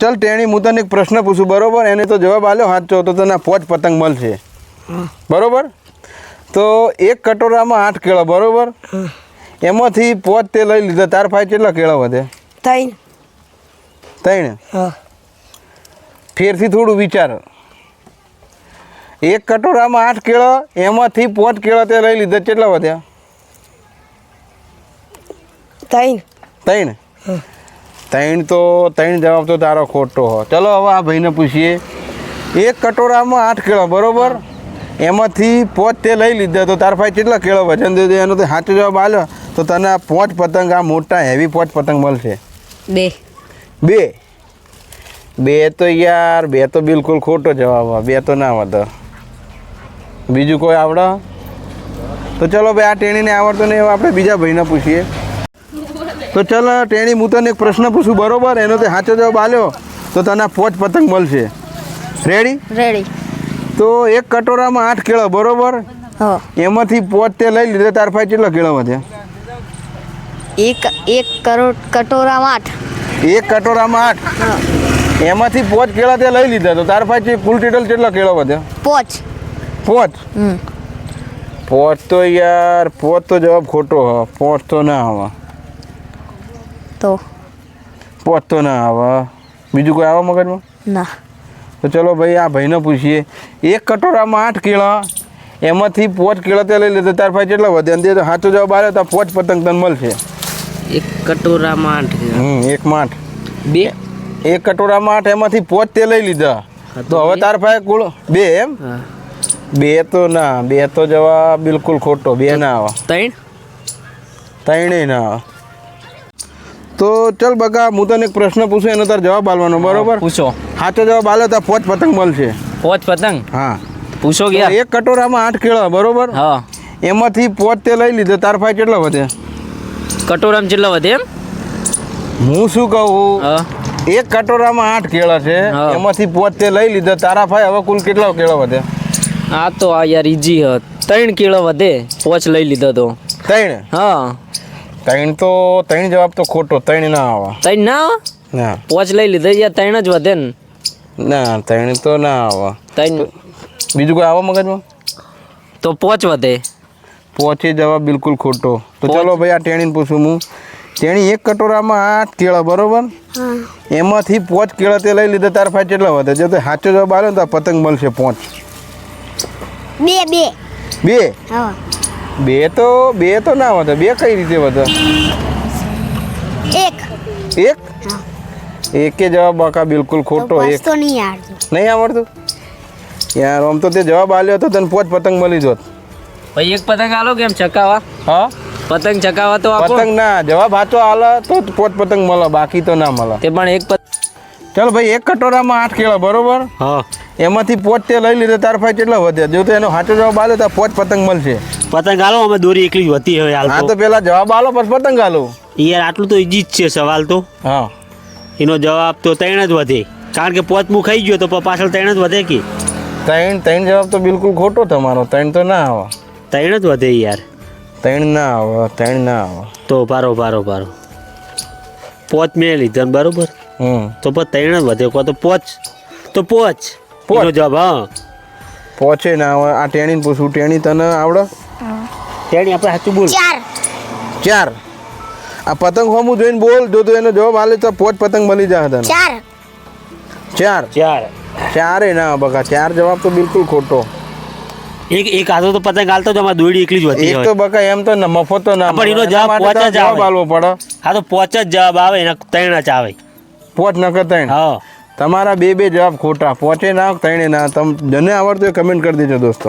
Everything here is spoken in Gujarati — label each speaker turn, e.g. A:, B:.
A: ચાલ ટેણી હું તને એક પ્રશ્ન પૂછું બરોબર? એને તો જવાબ આલ્યો સાચો તો તને પોચ પતંગ મળશે. બરોબર? તો એક કટોરામાં આઠ કેળા બરોબર? એમાંથી પોચ તે લઈ લીધા. તાર ફાય કેટલા કેળા વધે?
B: ત્રણ.
A: ત્રણ? ફેરથી થોડું વિચાર. એક કટોરામાં આઠ કેળા એમાંથી પોચ કેળા તે લઈ લીધા. કેટલા વધ્યા?
B: ત્રણ.
A: ત્રણ? ત્રણ તો ત્રણ જવાબ તો તારો ખોટો હો. ચલો હવે આ ભાઈને પૂછીએ. એક કટોરામાં આઠ કેળા બરોબર? એમાંથી પોચ તે લઈ લીધા તો તાર ભાઈ કેટલા કેળો વજન દે એનો તો સાચો જવાબ આવ્યો તો તને આ પોચ પતંગ આ મોટા હેવી પોચ પતંગ મળશે.
B: બે.
A: બે? બે તો યાર બે તો બિલકુલ ખોટો જવાબ. બે તો ના વધો. બીજું કોઈ આવડે? તો ચલો ભાઈ આ ટેણીને આવડતો નહીં હવે આપણે બીજા ભાઈને પૂછીએ. તો ચાલ ટેણી હું તને એક પ્રશ્ન પૂછું. બરોબર? એનો તે સાચો જવાબ આલ્યો તો તને પોચ પતંગ મળશે. રેડી
B: રેડી
A: તો એક કટોરામાં આઠ કેળા બરોબર? એમાંથી પોચ તે લઈ લીધે તાર ભાઈ કેટલા કેળા વધ્યા
B: એક એક કરોડ કટોરામાં આઠ.
A: એક કટોરામાં આઠ? એમાંથી પોચ કેળા તે લઈ લીધા તો તાર ભાઈ કુલ ટોટલ કેટલા કેળા વધ્યા
B: પોચ.
A: પોચ? પોચ તો યાર પોચ તો જવાબ ખોટો હ પોચ તો ના આવે
B: તો?
A: પોત તો ના આવે. બીજું કોઈ આવે મગજમાં?
B: ના.
A: તો ચલો ભાઈ આ ભાઈને પૂછીએ. એક કટોરામાં આઠ કેળા. એમાંથી પોચ કેળા તે લઈ લેતો તાર ભાઈ કેટલા વધે? અંદર તો સાચો જવાબ આવ્યો તો પોચ પતંગ તને મળશે.
C: એક કટોરામાં આઠ
A: હમ એક માં આઠ.
C: બે?
A: એક કટોરામાં આઠ એમાંથી પોચ તે લઈ લીધા. તો હવે તાર ભાઈ કુલ બે એમ? બે તો ના બે તો જવાબ બિલકુલ ખોટો. બે ના આવે.
C: ત્રણ?
A: ત્રણેય ના આવે. તો ચલ બકા હું તને એક પ્રશ્ન પૂછું એનો તાર જવાબ આલવાનો બરોબર?
C: પૂછો.
A: સાચો જવાબ આલે તો પોચ પતંગ મળશે.
C: પોચ પતંગ?
A: હા.
C: પૂછો
A: તો
C: ગયા
A: એક કટોરામાં આઠ કેળા બરોબર?
C: હા.
A: એમાંથી પોચ તે લઈ લીધો તાર ભાઈ કેટલા વધે?
C: કટોરામાં કેટલા વધે એમ?
A: હું શું કહું? એક કટોરામાં આઠ કેળા છે
C: હા.
A: એમાંથી પોચ તે લઈ લીધો તારા ભાઈ હવે કુલ કેટલા કેળા વધે?
C: આ તો આ યાર ઈજી હ. ત્રણ કેળા વધે પોચ લઈ લીધો તો.
A: ત્રણ?
C: હા.
A: ત્રણ તો ત્રણ જવાબ તો ખોટો ત્રણ ના આવે.
C: ત્રણ ના આવે?
A: ના.
C: પોચ લઈ લીધે યાર ત્રણ જ વધે ને.
A: ના ત્રણ તો ના આવે.
C: ત્રણ.
A: બીજું કોઈ આવે મગજમાં?
C: તો પોચ વધે.
A: પોચે જવાબ બિલકુલ ખોટો. તો. ચલો ભાઈ આ ટેણીને પૂછું હું. તેણી એક કટોરામાં આઠ કેળા બરોબર? એમાંથી પોચ કેળા તે લઈ લીધા તાર ફાઈ કેટલા વધે? જો તો સાચો જવાબ આવ્યો ને તો પતંગ મળશે પોચ.
B: બે બે.
A: બે?
B: હા.
A: બે તો બે તો ના વધે. બે કઈ રીતે વધે?
B: એક.
A: એક? એકે જવાબ બાકા બિલકુલ ખોટો એક.
B: તો નહીં આવડતું.
A: નહીં આવડતું? યાર આમ તો તે જવાબ આલ્યો હતો તને પોચ પતંગ મળી જોત.
C: ભાઈ એક પતંગ આલો કેમ? ચકાવા?
A: હા?
C: પતંગ ચકાવા તો આપો.
A: પતંગ ના જવાબ સાચો આલે તો પોત પોચ પતંગ મળે બાકી તો ના મળે.
C: તે પણ એક પતંગ
A: ચાલો ભાઈ એક કટોરામાં આઠ કેળા બરોબર?
D: હા.
A: એમાંથી પોચ તે લઈ લીધો તાર ફાઈ કેટલા વધે જો તો એનો સાચો જવાબ આલ્યો તો પોચ પતંગ મળશે.
D: પતંગ હાલો અમે દોરી એકલી જ હતી હવે હાલ
A: તો.
D: તો
A: પેલા જવાબ આલો પછી પતંગ આલો
D: યાર આટલું તો ઈજી જ છે સવાલ તો.
A: હા.
D: એનો જવાબ તો ત્રણ જ વધે. કારણ કે પોતમું ખાઈ ગયો તો પાછળ ત્રણ જ વધે કે?
A: ત્રણ ત્રણ જવાબ તો બિલકુલ ખોટો તમારો. ત્રણ તો ના આવે.
D: ત્રણ જ વધે યાર.
A: ત્રણ ના આવે ત્રણ ના આવે.
D: તો પારો પારો પારો. પોચ મેં લીધા બરોબર?
A: હમ.
D: તો પછી ત્રણ જ વધે. કો તો પોચ. તો પોચ.
A: પોચ.
D: જવાબ હા.
A: પહોંચે ના આવે. આ ટેણીને પૂછું. ટેણી તને આવડે?
D: તેણી આપણે સાચું બોલ.
B: ચાર.
A: ચાર. આ પતંગ હોમું જોઈને બોલ જો તું એનો જવાબ આલે તો પોચ પતંગ મળી જાય તને.
B: ચાર.
A: ચાર.
D: ચાર.
A: ચારે ના બકા ચાર જવાબ તો બિલકુલ ખોટો.
D: એક એક આતો તો પતંગ હાલતો તો અમારે દોડી એકલી જ હતી
A: એક તો બકા એમ તો ન- મફત તો ના
D: પણ એનો જવાબ પોચ જ
A: જવાબ
D: આવે.
A: આલવો પડે.
D: હા તો પોચ જ જવાબ આવે ને ત્રણ જ આવે.
A: પોચ નકર ત્રણ.
D: હા.
A: તમારા બે બે જવાબ ખોટા. પોચે ના ત્રણે ના. તમ જને આવડતું કમેન્ટ કરી દેજો દોસ્તો.